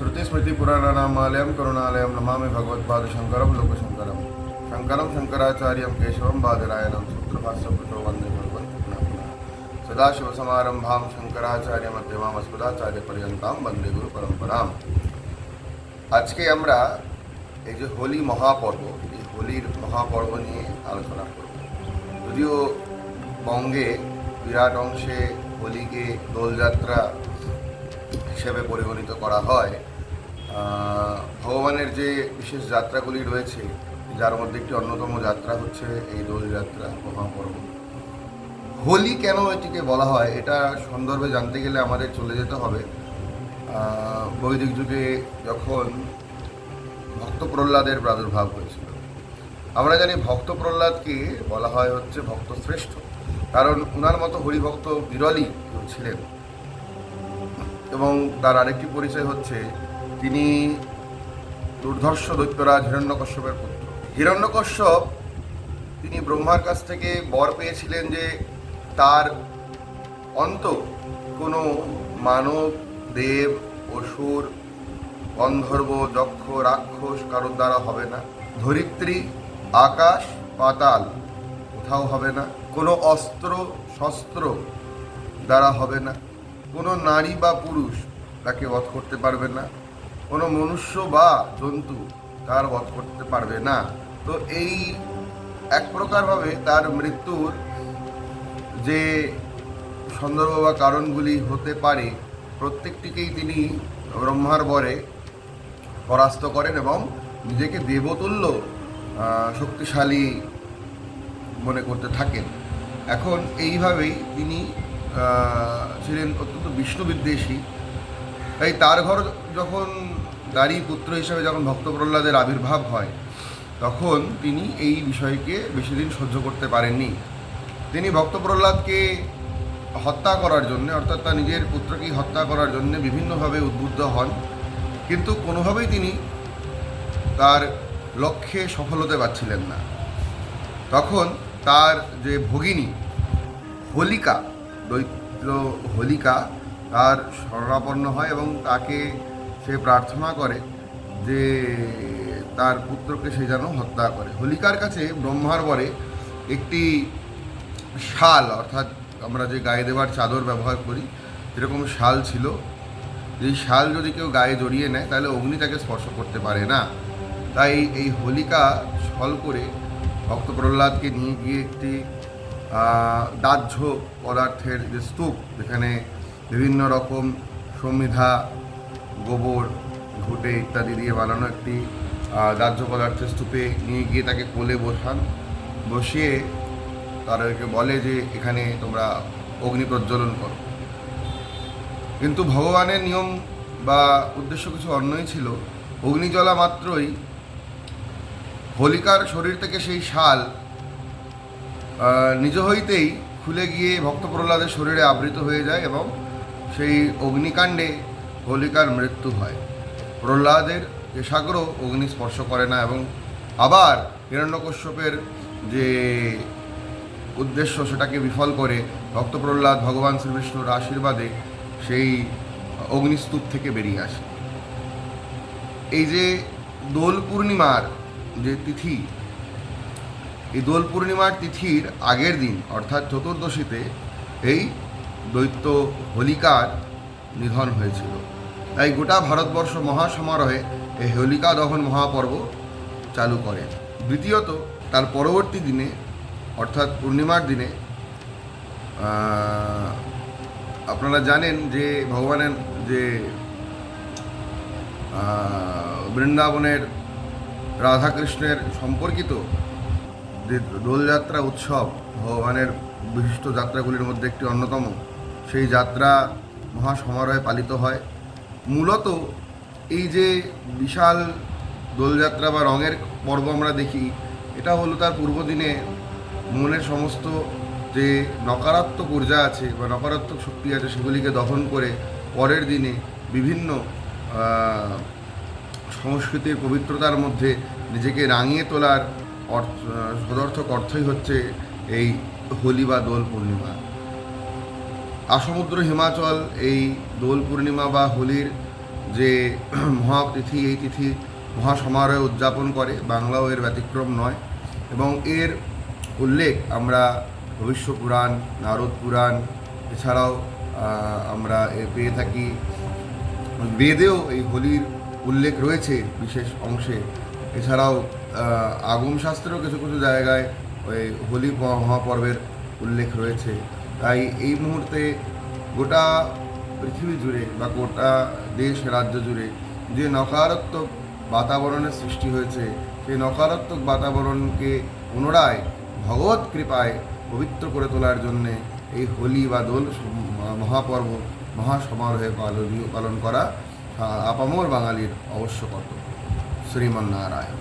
श्रुतिस्मृतिपुराणानामालयं करुणालयं नमामि भगवत्पादशङ्करं लोकशङ्करं शङ्करं शङ्कराचार्यं केशवं बादरायणं सूत्रभाष्यपुटो वन्दे भगवन् पुनः पुनः सदाशिवसमारम्भां शङ्कराचार्यमध्यमाम् अस्मदाचार्यपर्यन्तां বন্দে গুরু পরম্পরাম আজকে আমরা এই যে হোলি মহাপর্ব এই হোলির মহাপর্ব নিয়ে আলোচনা করব যদিও বঙ্গে বিরাট অংশে হোলিকে দোলযাত্রা হিসেবে পরিগণিত করা হয় আহ, ভগবানের যে বিশেষ যাত্রাগুলি রয়েছে, যার মধ্যে একটি অন্যতম যাত্রা হচ্ছে এই দোলযাত্রা, মহাপর্ব। হোলি কেন এটিকে বলা হয়, এটা সন্দর্ভে জানতে গেলে আমাদের চলে যেতে হবে। বৈদিক যুগে যখন ভক্ত প্রহ্লাদের প্রাদুর্ভাব হয়েছিল, আমরা জানি ভক্ত প্রহ্লাদকে বলা হয় হচ্ছে ভক্ত শ্রেষ্ঠ কারণ উনার মতো হরিভক্ত বিরলই ছিলেন। এবং তার আরেকটি পরিচয় হচ্ছে তিনি দুর্ধর্ষ দৈত্যরাজ হিরণ্যকশ্যপের পুত্র। হিরণ্যকশ্যপ, তিনি ব্রহ্মার কাছ থেকে বর পেয়েছিলেন যে তার অন্ত কোনো মানব, দেব, অসুর, গন্ধর্ব, যক্ষ, রাক্ষস কারোর দ্বারা হবে না। ধরিত্রী, আকাশ, পাতাল কোথাও হবে না। কোনো অস্ত্র, শস্ত্র দ্বারা হবে না। কোনো নারী বা পুরুষ তাকে বধ করতে পারবে না। কোনো মনুষ্য বা জন্তু তার বধ করতে পারবে না। তো এই এক প্রকারভাবে তার মৃত্যুর যে সন্দর্ভ বা কারণগুলি হতে পারে, প্রত্যেকটিকেই তিনি ব্রহ্মার বরে পরাস্ত করেন এবং নিজেকে দেবতুল্য শক্তিশালী মনে করতে থাকেন। এখন এইভাবেই তিনি ছিলেন অত্যন্ত বিষ্ণু বিদ্বেষী তাই তার ঘর যখন দাঁড়ি পুত্র হিসেবে যখন ভক্ত প্রহ্লাদের আবির্ভাব হয়, তখন তিনি এই বিষয়কে বেশি দিন সহ্য করতে পারেননি। তিনি ভক্ত প্রহ্লাদকে হত্যা করার জন্য, অর্থাৎ তার নিজের পুত্রকেই হত্যা করার জন্য বিভিন্নভাবে উদ্বুদ্ধ হন। কিন্তু কোনোভাবেই তিনি তার লক্ষ্যে সফল হতে পারছিলেন না। তখন তার যে ভগিনী হোলিকা, দৈত্য হোলিকা, তার শরণাপন্ন হয় এবং তাকে সে প্রার্থনা করে যে তার পুত্রকে সে যেন হত্যা করে। হোলিকার কাছে ব্রহ্মার বরে একটি শাল, অর্থাৎ আমরা যে গায়ে দেওয়ার চাদর ব্যবহার করি এরকম শাল ছিল, এই শাল যদি কেউ গায়ে জড়িয়ে নেয়, তাহলে অগ্নি তাকে স্পর্শ করতে পারে না। তাই এই হোলিকা ছল করে ভক্ত প্রহ্লাদকে নিয়ে গিয়ে একটি দাহ্য পদার্থের যে স্তূপ, যেখানে বিভিন্ন রকম সমিধা গোবর, ঘুটে ইত্যাদি দিয়ে বানানো একটি দাহ্য পদার্থের স্তূপে নিয়ে গিয়ে তাকে কোলে বসান। বসিয়ে তাদেরকে বলে যে, এখানে তোমরা অগ্নি প্রজ্বলন করো। কিন্তু ভগবানের নিয়ম বা উদ্দেশ্য কিছু অন্যই ছিল। অগ্নি জ্বলা মাত্রই হোলিকার শরীর থেকে সেই শাল নিজ হইতেই খুলে গিয়ে ভক্ত প্রহ্লাদের শরীরে আবৃত হয়ে যায় এবং সেই অগ্নিকাণ্ডে হোলিকার মৃত্যু হয়। প্রহ্লাদের কেশাগ্র অগ্নি স্পর্শ করে না এবং আবার হিরণ্যকশ্যপের যে উদ্দেশ্য সেটাকে বিফল করে ভক্ত প্রহ্লাদ ভগবান শ্রীবিষ্ণুর আশীর্বাদে সেই অগ্নিস্তূপ থেকে বেরিয়ে আসে। এই যে দোল পূর্ণিমার যে তিথি, এই দোল পূর্ণিমার তিথির আগের দিন, অর্থাৎ চতুর্দশীতে, এই দৈত্য হোলিকার নিধন হয়েছিল। তাই গোটা ভারতবর্ষ মহাসমারোহে এই হোলিকা দহন মহাপর্ব চালু করে। দ্বিতীয়ত, তার পরবর্তী দিনে, অর্থাৎ পূর্ণিমার দিনে আপনারা জানেন যে ভগবানের যে বৃন্দাবনের রাধাকৃষ্ণের সম্পর্কিত যে দোলযাত্রা উৎসব, ভগবানের বিশিষ্ট যাত্রাগুলির মধ্যে একটি অন্যতম। সেই যাত্রা মহাসমারোহে পালিত হয়। মূলত এই যে বিশাল দোলযাত্রা বা রঙের পর্ব আমরা দেখি, এটা হলো তার পূর্বদিনে মনের সমস্ত যে নকারাত্মক ঊর্জা আছে বা নকারাত্মক শক্তি আছে সেগুলিকে দহন করে পরের দিনে বিভিন্ন সংস্কৃতির পবিত্রতার মধ্যে নিজেকে রাঙিয়ে তোলার অর্থ, সদর্থক অর্থই হচ্ছে এই হোলি বা দোল পূর্ণিমা। আসমুদ্র হিমাচল এই দোল পূর্ণিমা বা হোলির যে মহাতিথি এই তিথি মহাসমারোহে উদযাপন করে বাংলাও এর ব্যতিক্রম নয়। এবং এর উল্লেখ আমরা ভবিষ্য পুরাণ নারদ পুরাণ এছাড়াও আমরা এ পেয়ে থাকি। বেদেও এই হোলির উল্লেখ রয়েছে বিশেষ অংশে। এছাড়াও আহ, আগম শাস্ত্রেও কিছু কিছু জায়গায় ওই হোলি মহাপর্বের উল্লেখ রয়েছে। তাই এই মুহূর্তে গোটা পৃথিবী জুড়ে বা গোটা দেশ, রাজ্য জুড়ে যে নকারাত্মক বাতাবরণের সৃষ্টি হয়েছে, সেই নকারাত্মক বাতাবরণকে পুনরায় ভগবত কৃপায় পবিত্র করে তোলার জন্যে এই হোলি বা দোল মহাপর্ব, মহাসমারোহে পালনীয় পালন করা আপামর বাঙালির অবশ্য কর্তব্য। শ্রীমন্নারায়ণ।